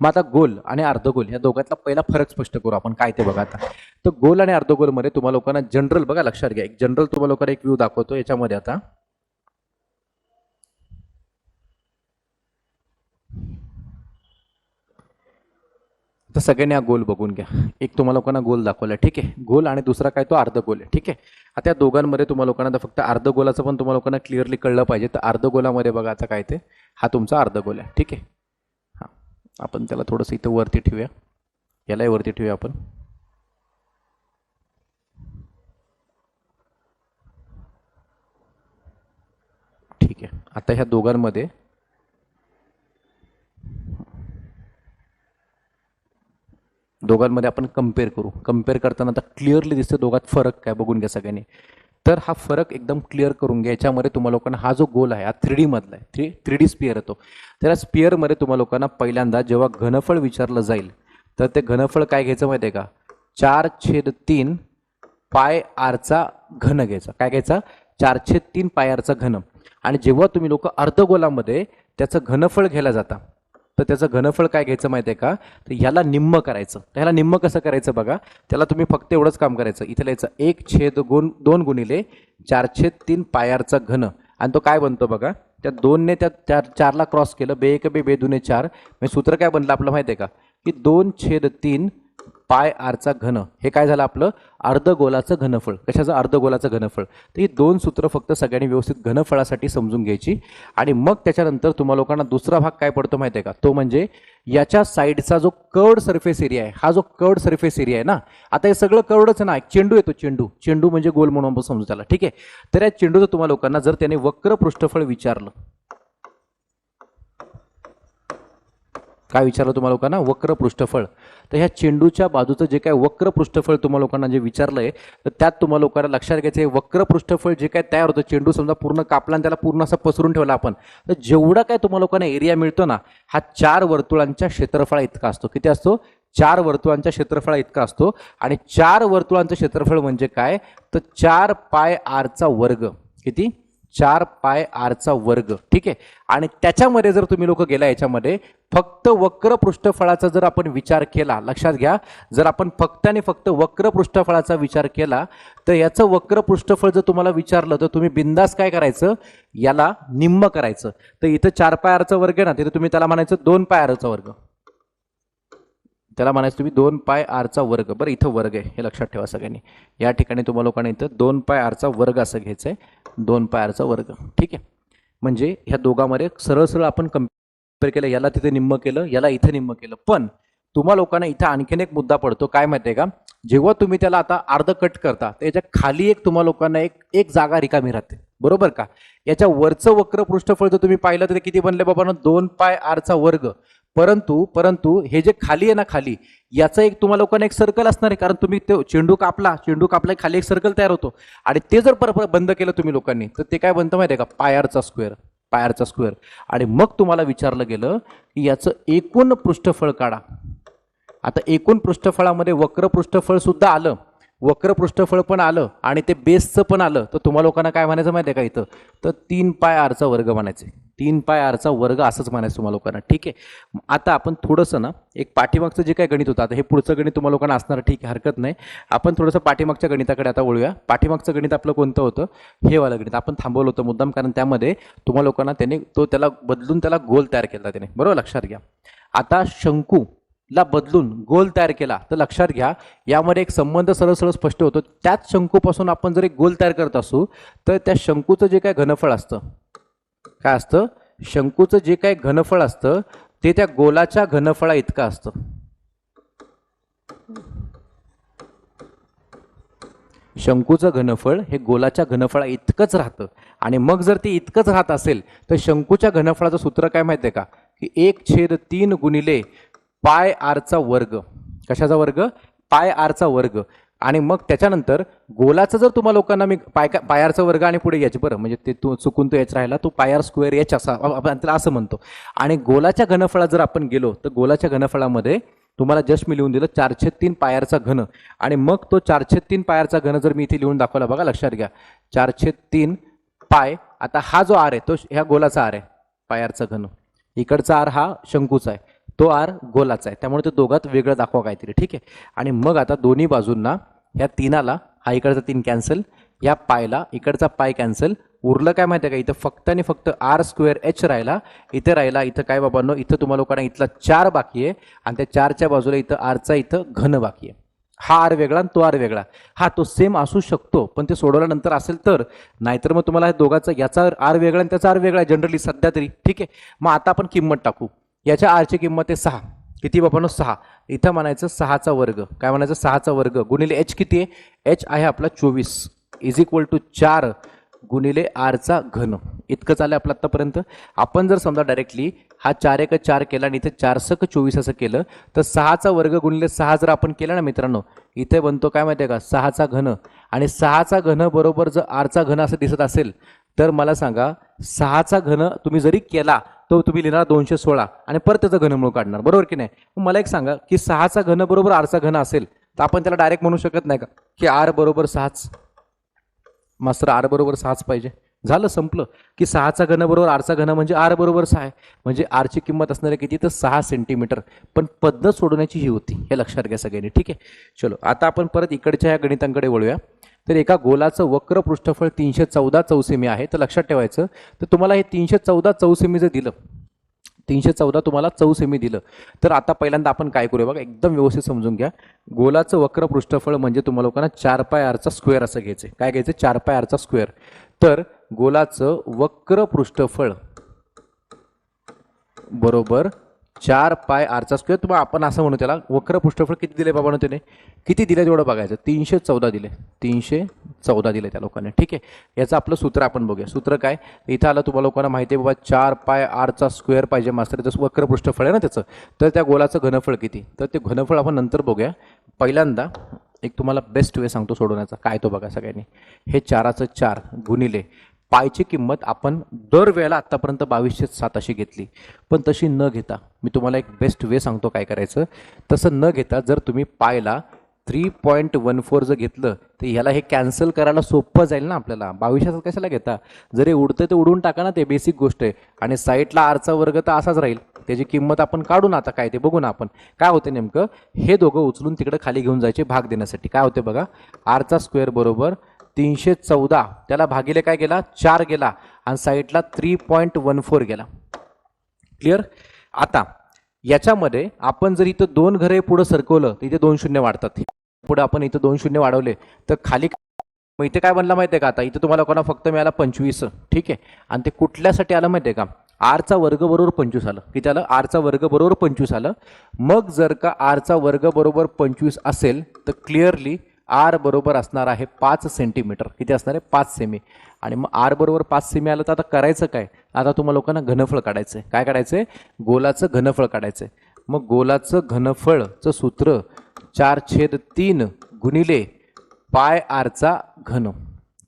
मग आता गोल आणि अर्धगोल या दोघातला पहिला फरक स्पष्ट करू आपण. काय ते बघा आता. तर गोल आणि अर्धगोलमध्ये तुम्हाला लोकांना जनरल बघा लक्षात घ्या. एक जनरल तुम्हाला लोकांना एक व्ह्यू दाखवतो याच्यामध्ये आता. तर सगळ्यांनी हा गोल बघून घ्या. एक तुम्हा लोकांना गोल दाखवला ठीक आहे? गोल आणि दुसरा काय? तो अर्ध गोल आहे. ठीक आहे? आता या दोघांमध्ये तुम्हा लोकांना फक्त अर्ध गोलाचं पण तुम्हाला लोकांना क्लिअरली कळलं पाहिजे. तर अर्धगोलामध्ये बघा आता काय ते. हा तुमचा अर्धगोल आहे. ठीक आहे? हां. आपण त्याला थोडंसं इथं वरती ठेवूया. यालाही वरती ठेवूया आपण. ठीक आहे. आता ह्या दोघांमध्ये दोघांमध्ये आपण कंपेअर करू. कंपेअर करताना आता क्लिअरली दिसतं दोघात फरक काय बघून घ्या सगळ्यांनी. तर हा फरक एकदम क्लिअर करून घ्या. याच्यामध्ये तुम्हा लोकांना हा जो गोल आहे हा थ्री डीमधला आहे. थ्री थ्री डी स्पिअर येतो तर या स्पिअरमध्ये तुम्हा लोकांना पहिल्यांदा जेव्हा घनफळ विचारलं जाईल तर ते घनफळ काय घ्यायचं माहिती आहे का? चार छेद तीन पाय आरचा घन घ्यायचा. काय घ्यायचा? चार छेद तीन पाय आरचा घन. आणि जेव्हा तुम्ही लोक अर्धगोलामध्ये त्याचं घनफळ घ्यायला जाता तर त्याचं घनफळ काय घ्यायचं माहिती आहे का? तर ह्याला निम्म करायचं. तर ह्याला निम्म कसं करायचं बघा? त्याला तुम्ही फक्त एवढंच काम करायचं. इथे लिहायचं एक छेद गुण दोन गुणिले चार छेद तीन पायारचा घन. आणि तो काय बनतो बघा? त्या दोनने त्या चार चारला क्रॉस केलं बे एक बे बे दुने चार. म्हणजे सूत्र काय बनलं आपलं माहिती आहे का? की दोन छेद तीन पाय आरचा घन. हे काय झालं आपलं? अर्धगोलाचं घनफळ. कशाचं? अर्धगोलाचं घनफळ. तर ही दोन सूत्र फक्त सगळ्यांनी व्यवस्थित घनफळासाठी समजून घ्यायची. आणि मग त्याच्यानंतर तुम्हा लोकांना दुसरा भाग काय पडतो माहिती आहे का? तो म्हणजे याच्या साईडचा जो कर्ड सरफेस एरिया आहे हा जो कर्ड सरफेस एरिया आहे ना? आता हे सगळं कर्डच ना एक चेंडू येतो चेंडू. चेंडू म्हणजे गोल म्हणून आपण समजू त्याला. ठीक आहे? तर या चेंडूचं तुम्हा लोकांना जर त्याने वक्र पृष्ठफळ विचारलं काय विचारलं तुम्हाला लोकांना? वक्र पृष्ठफळ. तर ह्या चेंडूच्या बाजूचं जे काय वक्र पृष्ठफळ तुम्हाला लोकांना जे विचारलंय तर त्यात तुम्हाला लोकांना लक्षात घ्यायचं आहे वक्र पृष्ठफळ जे काय तयार होतं चेंडू समजा पूर्ण कापला आणि त्याला पूर्ण असं पसरून ठेवला आपण तर जेवढा काय तुम्हाला लोकांना एरिया मिळतो ना हा चार वर्तुळांच्या क्षेत्रफळा इतका असतो. किती असतो? चार वर्तुळांच्या क्षेत्रफळा इतका असतो. आणि चार वर्तुळांचं क्षेत्रफळ म्हणजे काय? तर चार पाय आरचा वर्ग. किती? चार पाय आरचा वर्ग. ठीक आहे? आणि त्याच्यामध्ये जर तुम्ही लोक गेला याच्यामध्ये फक्त वक्र पृष्ठफळाचा जर आपण विचार केला लक्षात घ्या जर आपण फक्त आणि फक्त वक्र पृष्ठफळाचा विचार केला तर याचं वक्र पृष्ठफळ जर तुम्हाला विचारलं तर तुम्ही बिंदास काय करायचं? याला निम्म करायचं. तर इथं चार पाय आरचा वर्ग आहे ना तिथं तुम्ही त्याला म्हणायचं दोन पाय आरचा वर्ग. त्याला म्हणायचं तुम्ही दोन पाय आरचा वर्ग. बरं इथं वर्ग आहे हे लक्षात ठेवा सगळ्यांनी. या ठिकाणी तुम्हाला लोकांना इथं दोन पाय आरचा वर्ग असं घ्यायचं आहे दोन पाय आरचा वर्ग. ठीक आहे? म्हणजे ह्या दोघांमध्ये सरळ सरळ आपण कंपेअर केलं याला तिथे निम्म केलं याला इथं निम्म केलं. पण तुम्हा लोकांना इथं आणखीन एक मुद्दा पडतो. काय माहिती आहे का? जेव्हा तुम्ही त्याला आता अर्ध कट करता त्याच्याखाली एक तुम्हा लोकांना एक एक जागा रिकामी राहते. बरोबर का? याच्या वरचं वक्र पृष्ठफळ जर तुम्ही पाहिलं तर किती बनले बाबा दोन पाय आरचा वर्ग. परंतु परंतु हे जे खाली आहे ना खाली याचं एक तुम्हाला लोकांना एक सर्कल असणार आहे कारण तुम्ही ते चेंडू कापला चेंडू कापला खाली एक सर्कल तयार होतो. आणि ते जर परत बंद केलं तुम्ही लोकांनी तर ते काय बनतं माहिती आहे का पायारचा स्क्वेअर पायारचा स्क्वेअर आणि मग तुम्हाला विचारलं गेलं की याचं एकूण पृष्ठफळ काढा. आता एकूण पृष्ठफळामध्ये वक्र पृष्ठफळ सुद्धा आलं. वक्र पृष्ठफळ पण आलं आणि ते बेसचं पण आलं. तर तुम्हाला लोकांना काय म्हणायचं माहिती आहे का इथं? तर तीन पाय आरचा वर्ग म्हणायचे. तीन पाय आरचा वर्ग असंच म्हणायचं तुम्हाला लोकांना. ठीक आहे? आता आपण थोडंसं ना एक पाठीमागचं जे काय गणित होतं आता हे पुढचं गणित तुम्हाला लोकांना असणार ठीक आहे हरकत नाही. आपण थोडंसं पाठीमागच्या गणिताकडे आता वळूया. पाठीमागचं गणित आपलं कोणतं होतं? हे वालं गणित. आपण थांबवलं होतं मुद्दाम कारण त्यामध्ये तुम्हाला लोकांना त्याने तो त्याला बदलून त्याला गोल तयार केला त्याने. बरोबर? लक्षात घ्या. आता शंकू ला बदलून गोल तयार केला तर लक्षात घ्या यामध्ये एक संबंध सरळ सरळ स्पष्ट होतो. त्याच शंकूपासून आपण जर एक गोल तयार करत असू तर त्या शंकूचं जे काय घनफळ असतं काय असतं? शंकूचं जे काय घनफळ असतं ते त्या गोलाच्या घनफळा इतकं असतं. शंकूचं घनफळ हे गोलाच्या घनफळा इतकंच राहतं. आणि मग जर ते इतकंच राहत असेल तर शंकूच्या घनफळाचं सूत्र काय माहिती आहे का? की एक छेद तीन गुणिले पाय आरचा वर्ग. कशाचा वर्ग? पाय आरचा वर्ग. आणि मग त्याच्यानंतर गोलाचं जर तुम्हाला लोकांना मी पाय पायारचा वर्ग आणि पुढे याच बरं म्हणजे ते तू चुकून तो याच राहिला तो पायार स्क्वेअर याच असा आपण त्याला असं म्हणतो. आणि गोलाच्या घनफळात जर आपण गेलो तर गोलाच्या घनफळामध्ये तुम्हाला जस्ट मी लिहून दिलं चारशे तीन पायारचा घन. आणि मग तो चारशे तीन पायारचा घन जर मी इथे लिहून दाखवला बघा लक्षात घ्या. चारशे तीन पाय आता हा जो आर आहे तो ह्या गोलाचा आर आहे पायारचा घन. इकडचा आर हा शंकूचा आहे. तो आर गोलाचा आहे. त्यामुळे ते दोघात वेगळं दाखवा काहीतरी. ठीक आहे? आणि मग आता दोन्ही बाजूंना ह्या तीनाला हा इकडचा तीन कॅन्सल या पायला इकडचा पाय कॅन्सल उरलं काय माहिती आहे का? इथं फक्त आणि फक्त आर स्क्वेअर एच राहिला. इथं राहिला इथं काय बाबांनो? इथं तुम्हाला लोकांना इथला चार बाकी आहे. आणि त्या चारच्या बाजूला इथं आरचा इथं घन बाकी आहे. हा आर वेगळा आणि तो आर वेगळा. हा तो सेम असू शकतो पण ते सोडवल्यानंतर असेल तर. नाहीतर मग तुम्हाला दोघाचा याचा आर वेगळा आणि त्याचा आर वेगळा जनरली सध्या तरी. ठीक आहे? मग आता आपण किंमत टाकू. याच्या आरची किंमत आहे सहा. किती बाबांनो? सहा. इथं म्हणायचं सहाचा वर्ग. काय म्हणायचं? सहाचा वर्ग. गुणिले एच किती आहे? एच आहे आपला चोवीस. इज इक्वल टू चार गुणिले आरचा घन. इतकं चालेल आपलं आत्तापर्यंत. आपण जर समजा डायरेक्टली हा चार एक चार केला आणि इथे चार सक चोवीस असं केलं तर सहाचा वर्ग गुणिले सहा जर आपण केला ना मित्रांनो इथे बनतो काय माहिती आहे का? सहाचा घन. आणि सहाचा घन बरोबर जर आरचा घन असं दिसत असेल तर मला सांगा सहाचा घन तुम्ही जरी केला तो तुम्ही लिहिणार दोनशे सोळा. आणि परत त्याचं घनमूळ काढणार. बरोबर की नाही? मला एक सांगा की सहाचा घन बरोबर आरचा घन असेल तर आपण त्याला डायरेक्ट म्हणू शकत नाही का? की आर बरोबर सहाच मास्तर आर बरोबर सहाच पाहिजे. झालं संपलं. की सहाचा घन बरोबर आरचा घन म्हणजे आर बरोबर सहा आहे. म्हणजे आरची किंमत असणार आहे किती? तर सहा सेंटीमीटर पण पद्धत सोडवण्याची ही होती. हे लक्षात घ्या सगळ्यांनी. ठीक आहे? चलो आता आपण परत इकडच्या या गणितांकडे वळूया. तर एका गोलाचं वक्र पृष्ठफळ तीनशे चौदा चौसेमी आहे. तर लक्षात ठेवायचं तर तुम्हाला हे तीनशे चौदा चौसेमी जर दिलं तीनशे चौदा तुम्हाला चौसेमी दिलं तर आता पहिल्यांदा आपण काय करूया बघा एकदम व्यवस्थित समजून घ्या. गोलाचं वक्र पृष्ठफळ म्हणजे तुम्हाला लोकांना चार पाय आरचा स्क्वेअर असं घ्यायचं आहे. काय घ्यायचं चार पाय आरचा स्क्वेअर. तर गोलाचं वक्र पृष्ठफळ बरोबर चार पाय आरचा स्क्वेअर तुम्हाला आपण असं म्हणू त्याला वक्र पृष्ठफळ किती दिले बाबांनो त्याने? किती दिले तेवढं बघायचं. तीनशे चौदा दिले. तीनशे चौदा दिले त्या लोकांनी. ठीक आहे? याचं आपलं सूत्र आपण बघूया. सूत्र काय? इथं आलं तुम्हाला लोकांना माहिती आहे बाबा चार पाय आरचा स्क्वेअर पाहिजे मास्तर. त्याचं वक्र पृष्ठफळ आहे ना त्याचं. तर त्या गोलाचं घनफळ किती? तर ते घनफळ आपण नंतर बघूया. पहिल्यांदा एक तुम्हाला बेस्ट वे सांगतो सोडवण्याचा. काय तो बघा सगळ्यांनी. हे चाराचं चार गुणिले पायची किंमत आपण दरवेळेला आत्तापर्यंत बावीसशे सात अशी घेतली. पण तशी न घेता मी तुम्हाला एक बेस्ट वे सांगतो काय करायचं. तसं न घेता जर तुम्ही पायला थ्री पॉईंट वन फोर जर घेतलं तर ह्याला हे कॅन्सल करायला सोपं जाईल ना आपल्याला. बावीसशे कशाला घेता? जर हे उडतं ते उडून टाका ना ते बेसिक गोष्ट आहे. आणि साईडला आरचा वर्ग तर असाच राहील. त्याची किंमत आपण काढू ना आता काय ते बघू ना आपण. काय होते नेमकं? हे दोघं उचलून तिकडं खाली घेऊन जायचे भाग देण्यासाठी. काय होते बघा? आरचा स्क्वेअर बरोबर तीनशे चौदा. त्याला भागिले काय गेला? चार गेला. आणि साईडला थ्री पॉईंट वन फोर गेला. क्लिअर आता याच्यामध्ये आपण जर इथं दोन घरे पुढं सरकवलं तर इथे दोन शून्य वाढतात. पुढे आपण इथं दोन शून्य वाढवले तर खाली मग इथे काय बनला माहिती आहे का आता? इथं तुम्हाला कोणा फक्त मिळाला पंचवीस. ठीक आहे? आणि ते कुठल्यासाठी आलं माहिती आहे का आरचा वर्ग बरोबर पंचवीस आलं. किती आलं? आरचा वर्ग बरोबर पंचवीस आलं. मग जर का आरचा वर्ग बरोबर पंचवीस असेल तर क्लिअरली आर बरोबर असणार आहे पाच सेंटीमीटर. किती असणार आहे? पाच सेमी. आणि मग आर बरोबर पाच सेमी आलं तर आता करायचं काय? आता तुम्हाला लोकांना घनफळ काढायचं आहे काय काढायचं आहे गोलाचं घनफळ काढायचं आहे मग गोलाचं घनफळचं सूत्र चार छेद तीन गुणिले पाय आरचा घन.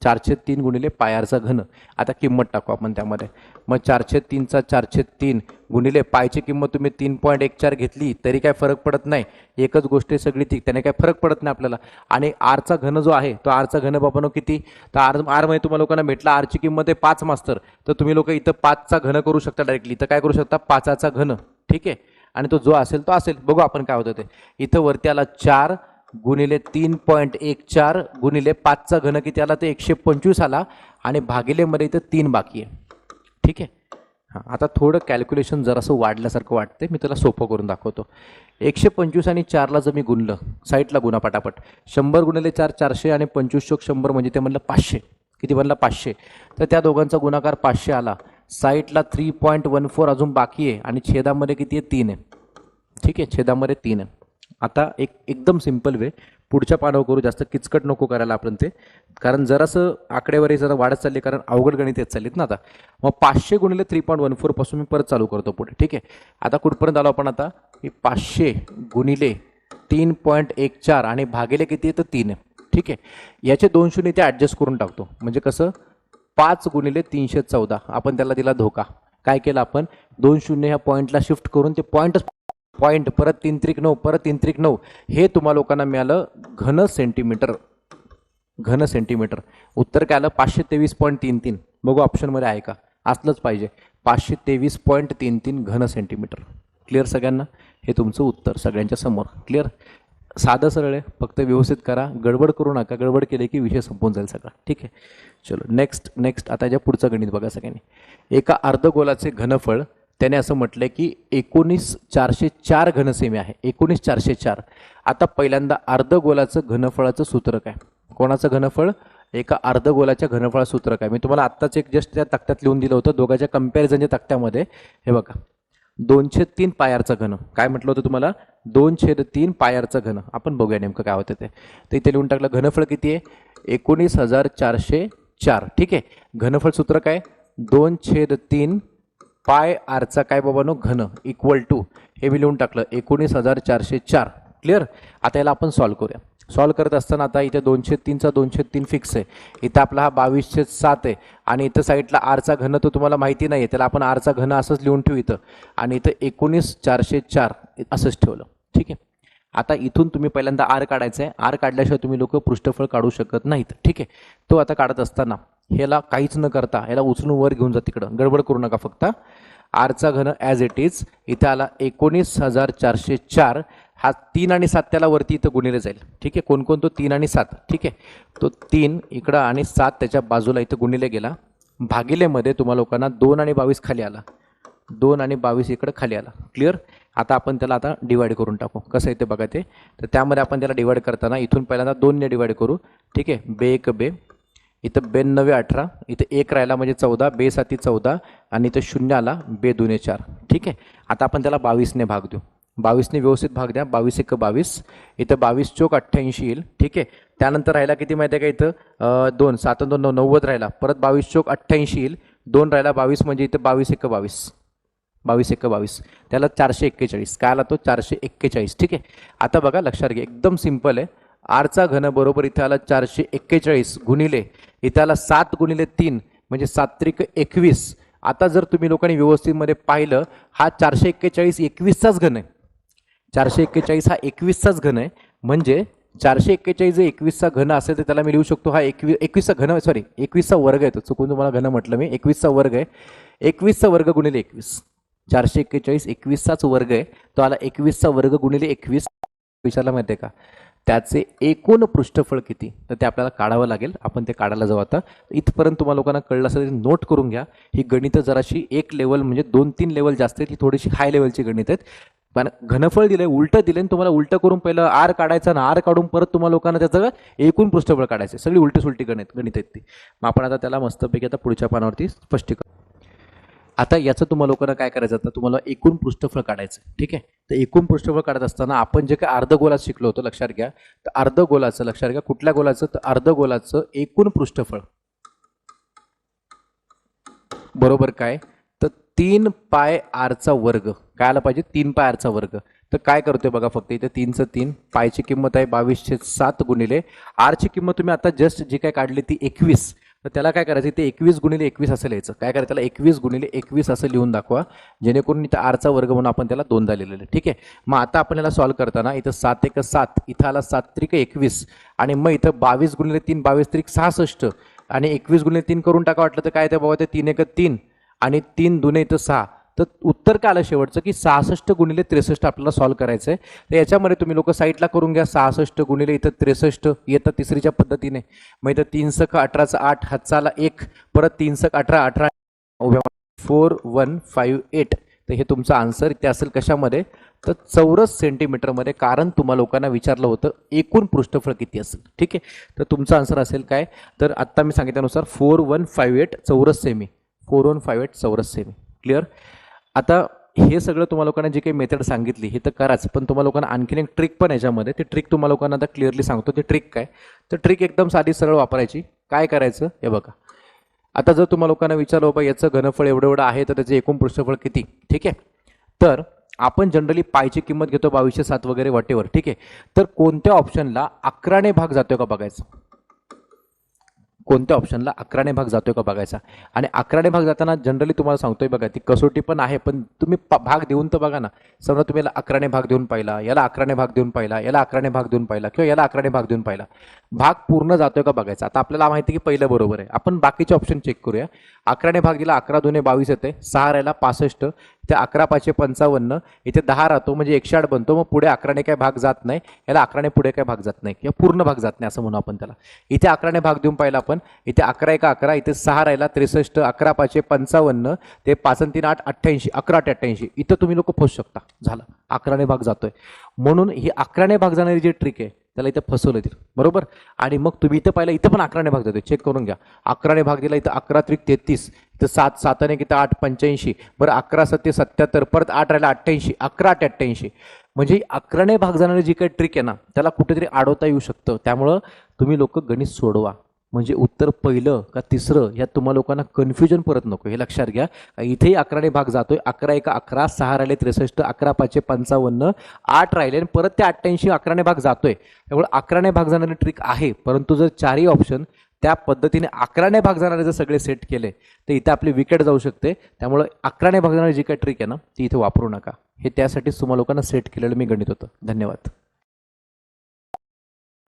चारशे तीन गुणिले पायारचा घन. आता किंमत टाकू आपण त्यामध्ये. मग चारशे तीनचा चारशे तीन गुणिले पायची किंमत तुम्ही तीन पॉईंट एक चार घेतली तरी काय फरक पडत नाही. एकच गोष्ट आहे सगळी ती त्याने काय फरक पडत नाही आपल्याला. आणि आरचा घन जो आहे तो आरचा घन बाबानो किती? तर आर आरमध्ये तुम्हाला लोकांना भेटला आरची किंमत आहे पाच मास्तर. तर तुम्ही लोक इथं पाचचा घन करू शकता डायरेक्टली तर काय करू शकता? पाचाचा घन. ठीक आहे? आणि तो जो असेल तो असेल. बघू आपण काय होतं ते. इथं वरती आला चार गुणिले तीन पॉईंट एक चार गुणिले पाचचा घन किती आला? ते एकशे पंचवीस आला. आणि भागिलेमध्ये इथं तीन बाकी आहे. ठीक आहे? हां आता थोडं कॅल्क्युलेशन जरासं वाढल्यासारखं वाटते मी त्याला सोपं करून दाखवतो. एकशे पंचवीस आणि चारला जर मी गुणलं साईटला गुणा पटापट. शंभर गुणले चार चारशे आणि पंचवीस चोक शंभर म्हणजे ते म्हणलं पाचशे. किती म्हणलं पाचशे. तर त्या दोघांचा गुणाकार पाचशे आला. साईटला थ्री पॉईंट वन फोर अजून बाकी आहे आणि छेदामध्ये किती आहे? तीन आहे. ठीक आहे? छेदामध्ये तीन आहे. आता एक एकदम सिंपल वे पुढच्या पानावर करू जास्त किचकट नको करायला आपण ते. कारण जरासं आकडेवारी जरा वाढत चालली कारण अवघड गणित येत चाललीत ना आता. मग पाचशे गुणिले थ्री पॉईंट वन फोरपासून मी परत चालू करतो पुढे. ठीक आहे? आता कुठपर्यंत आलो आपण आता? की पाचशे गुणिले तीन पॉईंट एक चार आणि भागेले किती आहे? तर तीन ठीक आहे? याचे दोन शून्य ते ॲडजस्ट करून टाकतो. म्हणजे कसं? पाच गुणिले तीनशे चौदा. आपण त्याला दिला धोका. काय केलं आपण? दोन शून्य ह्या पॉईंटला शिफ्ट करून ते पॉईंटच पॉईंट परत तीन त्रिक नऊ परत तीन त्रिक नऊ हे तुम्हा लोकांना मिळालं घन सेंटीमीटर. घन सेंटीमीटर. उत्तर काय आलं? पाचशे तेवीस पॉईंट तीन तीन. बघू ऑप्शनमध्ये आहे का? असलंच पाहिजे. पाचशे तेवीस पॉईंट तीन तीन घन सेंटीमीटर. क्लिअर सगळ्यांना? हे तुमचं उत्तर सगळ्यांच्या समोर. क्लिअर? साधं सरळ आहे. फक्त व्यवस्थित करा. गडबड करू नका. गडबड केले की विषय संपून जाईल सगळा. ठीक आहे? चलो नेक्स्ट नेक्स्ट आता ज्या पुढचं गणित बघा सगळ्यांनी. एका अर्धगोलाचे घनफळ त्याने असं म्हटलं की एकोणीस चारशे चार घनसेमी आहे. एकोणीस चारशे चार. आता पहिल्यांदा अर्धगोलाचं घनफळाचं सूत्र काय? कोणाचं घनफळ? एका अर्धगोलाच्या घनफळा सूत्र काय? मी तुम्हाला आत्ताच एक जस्ट त्या तक्त्यात लिहून दिलं होतं दोघांच्या कम्पॅरिझनच्या तक्त्यामध्ये. हे बघा. दोनशे तीन पायारचं घन. काय म्हटलं होतं तुम्हाला? दोन छेद तीन पायारचं घन. आपण बघूया नेमकं काय होतं ते. तर इथे लिहून टाकलं घनफळ किती आहे? एकोणीस हजार चारशे चार. ठीक आहे? घनफळ सूत्र काय? दोन छेद तीन पाय आरचा काय बाबानो? घन इक्वल टू हे मी लिहून टाकलं. एकोणीस हजार चारशे चार. क्लिअर आता याला आपण सॉल्व करूया. सॉल्व करत असताना आता इथे दोनशे तीनचा दोनशे तीन फिक्स आहे. इथं आपला हा बावीसशे सात आहे. आणि इथं साईडला आरचा घन तो तुम्हाला माहिती नाही आहे त्याला आपण आरचा घन असंच लिहून ठेवू इथं. आणि इथं एकोणीस चारशे चार असंच ठेवलं. ठीक आहे? आता इथून तुम्ही पहिल्यांदा आर काढायचं आहे आर काढल्याशिवाय तुम्ही लोक पृष्ठफळ काढू शकत नाहीत. ठीक आहे? तो आता काढत असताना ह्याला काहीच न करता याला उचलून वर घेऊन जा तिकडं. गडबड करू नका फक्त. आरचा घन ॲज इट इज इथं आला एकोणीस हजार चारशे चार. हा तीन आणि सात त्याला वरती इथं गुणिले जाईल. ठीक आहे? कोणकोण तो तीन आणि सात. ठीक आहे? तो तीन इकडं आणि सात त्याच्या बाजूला इथं गुणिले गेला. भागिलेमध्ये तुम्हा लोकांना दोन आणि बावीस खाली आला. दोन आणि बावीस इकडं खाली आला. क्लिअर आता आपण त्याला आता डिवाईड करून टाकू. कसं आहे ते बघा ते. तर त्यामध्ये आपण त्याला डिवाईड करताना इथून पहिल्यांदा दोनने डिवाईड करू. ठीक आहे? बे एक बे. इथं बेन अठरा इथं एक राहिला म्हणजे चौदा बे साती चौदा आणि इथं शून्य आला बे दोन्ही चार. ठीक आहे? आता आपण त्याला बावीसने भाग देऊ. बावीसने व्यवस्थित भाग द्या. बावीस एक बावीस. इथं बावीस चोक अठ्ठ्याऐंशी येईल. ठीक आहे? त्यानंतर राहिला किती माहिती आहे का इथं? दोन. सात दोन नऊ नव्वद राहिला. परत बावीस चोक अठ्ठ्याऐंशी येईल. दोन राहिला बावीस म्हणजे इथं बावीस एक बावीस. बावीस एक बावीस. त्याला चारशे एक्केचाळीस. काय आला तो? चारशे एक्केचाळीस. ठीक आहे? आता बघा लक्षात घ्या. एकदम सिंपल आहे. आरचा घन बरोबर इथं आला चारशे एक्केचाळीस. गुणिले इथं आला सात गुणिले तीन म्हणजे सात्रिक एकवीस. आता जर तुम्ही लोकांनी व्यवस्थितमध्ये पाहिलं हा चारशे एक्केचाळीस एकवीसचाच घन आहे. चारशे एक्केचाळीस हा एकवीसचाच घन आहे. म्हणजे चारशे एक्केचाळीस जर एकवीसचा घन असेल तर त्याला मी लिहू शकतो हा एकवीस एकवीसचा घन सॉरी एकवीसचा वर्ग आहे तो. चुकून तुम्हाला घन म्हटलं मी. एकवीसचा वर्ग आहे. एकवीसचा वर्ग गुणिले एकवीस. चारशे एक्केचाळीस एकवीसचाच वर्ग आहे. तो आला एकवीसचा वर्ग गुणिले एकवीस. विचारला माहिती आहे का? त्याचे एकूण पृष्ठफळ किती? तर ते आपल्याला काढावं लागेल. आपण ते काढायला जाऊ आता. इथपर्यंत तुम्हाला लोकांना कळलं असेल तरी नोट करून घ्या. ही गणितं जराशी एक लेवल म्हणजे दोन तीन लेवल जास्त आहेत. ही थोडीशी हाय लेवलची गणित आहेत. पण घनफळ दिलंय उलटं दिलं आणि तुम्हाला उलटं करून पहिलं आर काढायचं आणि आर काढून परत तुम्हाला लोकांना त्याचं एकूण पृष्ठफळ काढायचं सगळी उलटी सुलटी गणित गणित आहेत ती. मग आपण आता त्याला मस्तपैकी आता पुढच्या पानावरती स्पष्टीकरण आता याचं तुम्हाला लोकांना काय करायचं? आता तुम्हाला एकूण पृष्ठफळ काढायचं ठीक आहे? तर एकूण पृष्ठफळ काढत असताना आपण जे काय अर्धगोलात शिकलो होतो लक्षात घ्या. तर अर्ध गोलाचं लक्षात घ्या कुठल्या गोलाचं? तर अर्ध गोलाचं एकूण पृष्ठफळ. बरोबर काय? तर तीन पाय आरचा वर्ग. काय आला पाहिजे? तीन पाय आरचा वर्ग. तर काय करतोय बघा फक्त इथे तीनचं तीन. पायची किंमत आहे बावीसशे सात गुणिले. आरची किंमत तुम्ही आता जस्ट जी काय काढली ती एकवीस. तर त्याला काय करायचं ते एकवीस गुणिले एकवीस असं लिहायचं. काय करायचं त्याला एकवीस गुणिले एकवीस असं लिहून दाखवा जेणेकरून इथं आरचा वर्ग म्हणून आपण त्याला दोनदा लिहिलेलं आहे. ठीक आहे? मग आता आपण याला सॉल्व्ह करताना इथं सात एक सात इथं आला सात त्रिक एकवीस आणि मग इथं बावीस गुणिले तीन बावीस त्रिक सहासष्ट आणि एकवीस गुणिले तीन करून टाका वाटलं तर काय ते बाबा ते तीन एक तीन आणि तीन दुने इथं सहा. तर उत्तर काय आलं शेवटचं? की सहासष्ट गुणिले त्रेसष्ट आपल्याला सॉल्व्ह करायचं आहे तर याच्यामध्ये तुम्ही लोक साईटला करून घ्या. सहासष्ट गुणिले इथं त्रेसष्ट येतं तिसरीच्या पद्धतीने. मग इथं तीन सख अठराचा आठ हातचाला एक परत तीन सख अठरा अठरा उभ्या फोर वन फाईव्ह एट तर हे तुमचं आन्सर इथे असेल कशामध्ये? तर चौरस सेंटीमीटरमध्ये कारण तुम्हा लोकांना विचारलं होतं एकूण पृष्ठफळ किती असेल? ठीक आहे? तर तुमचं आन्सर असेल काय? तर आत्ता मी सांगितल्यानुसार फोर वन फाईव्ह एट चौरस सेमी फोर वन फाईव्ह एट चौरस सेमी क्लिअर आता हे सगळं तुम्हाला लोकांना जे काही मेथड सांगितली हे तर कराच पण तुम्हाला लोकांना आणखीन एक ट्रिक पण याच्यामध्ये ती ट्रिक तुम्हाला लोकांना आता क्लिअरली सांगतो ते ट्रिक काय? तर ट्रिक एकदम साधी सरळ वापरायची. काय करायचं? हे बघा. आता जर तुम्हाला लोकांना विचारलं बाबा याचं घनफळ एवढं एवढं आहे तर त्याचं एकूण पृष्ठफळ किती? ठीक आहे? तर आपण जनरली पायची किंमत घेतो बावीसशे सात वगैरे वाटेवर ठीक आहे? तर कोणत्या ऑप्शनला अकराने भाग जातो का बघायचं? कोणत्या ऑप्शनला अकराने भाग जातोय का बघायचा? आणि अकराने भाग जाताना जनरली तुम्हाला सांगतोय बघा ती कसोटी पण आहे पण तुम्ही भाग देऊन तर बघा ना. समजा तुम्ही याला अकराने भाग देऊन पाहिला याला अकराने भाग देऊन पाहिला याला अकराने भाग देऊन पाहिला किंवा याला अकराने भाग देऊन पाहिला. भाग पूर्ण जातोय का बघायचा. आता आपल्याला माहिती आहे की पहिलं बरोबर आहे. आपण बाकीचे ऑप्शन चेक करूया. अकराने भाग दिला अकरा दोन्ही बावीस येते. सहा राहिला पासष्ट. इथे अकरा पाचशे पंचावन्न. इथे दहा राहतो म्हणजे एकशे आठ बनतो. मग पुढे अकराने काय भाग जात नाही. याला अकराने पुढे काय भाग जात नाही. किंवा पूर्ण भाग जात नाही असं म्हणू आपण त्याला. इथे अकराने भाग देऊन पाहिला आपण. इथे अकरा एका अकरा इथे सहा राहिला त्रेसष्ट अकरा पाचशे पंचावन्न ते पाच तीन आठ अठ्ठ्याऐंशी अकरा ते अठ्ठ्याऐंशी. इथं तुम्ही लोक फसू शकता. झालं. अकराने भाग जातोय. म्हणून ही अकराने भाग जाणारी जी ट्रिक आहे त्याला इथं फसवलं येतील बरोबर? आणि मग तुम्ही इथं पाहिलं इथं पण अकराने भाग देतो चेक करून घ्या. अकराने भाग दिला इथं अकरा त्रिक तेहतीस. इथं सात साताने किती आठ पंच्याऐंशी. बरं अकरा सत्ते सत्याहत्तर. परत आठ राहिला अठ्ठ्याऐंशी. अकरा आठ अठ्ठ्याऐंशी. म्हणजे अकराने भाग जाणारी जी काही ट्रिक आहे ना त्याला कुठेतरी अडवता येऊ शकतं. त्यामुळं तुम्ही लोक गणित सोडवा. म्हणजे उत्तर पहिलं का तिसरं ह्यात तुम्हा लोकांना कन्फ्युजन परत नको. हे लक्षात घ्या. इथेही अकराने भाग जातोय. अकरा एका अकरा सहा राहिले त्रेसष्ट अकरा पाचशे पंचावन्न आठ राहिले आणि परत ते अठ्ठ्याऐंशी अकराने भाग जातोय. त्यामुळे अकराने भाग जाणारी ट्रिक आहे. परंतु जर चारही ऑप्शन त्या पद्धतीने अकराने भाग जाणारे जर सगळे सेट केले तर इथे आपली विकेट जाऊ शकते. त्यामुळे अकराने भाग जाणारी जी काही ट्रिक आहे ना ती इथे वापरू नका. हे त्यासाठीच तुम्हा लोकांना सेट केलेलं मी गणित होतं. धन्यवाद.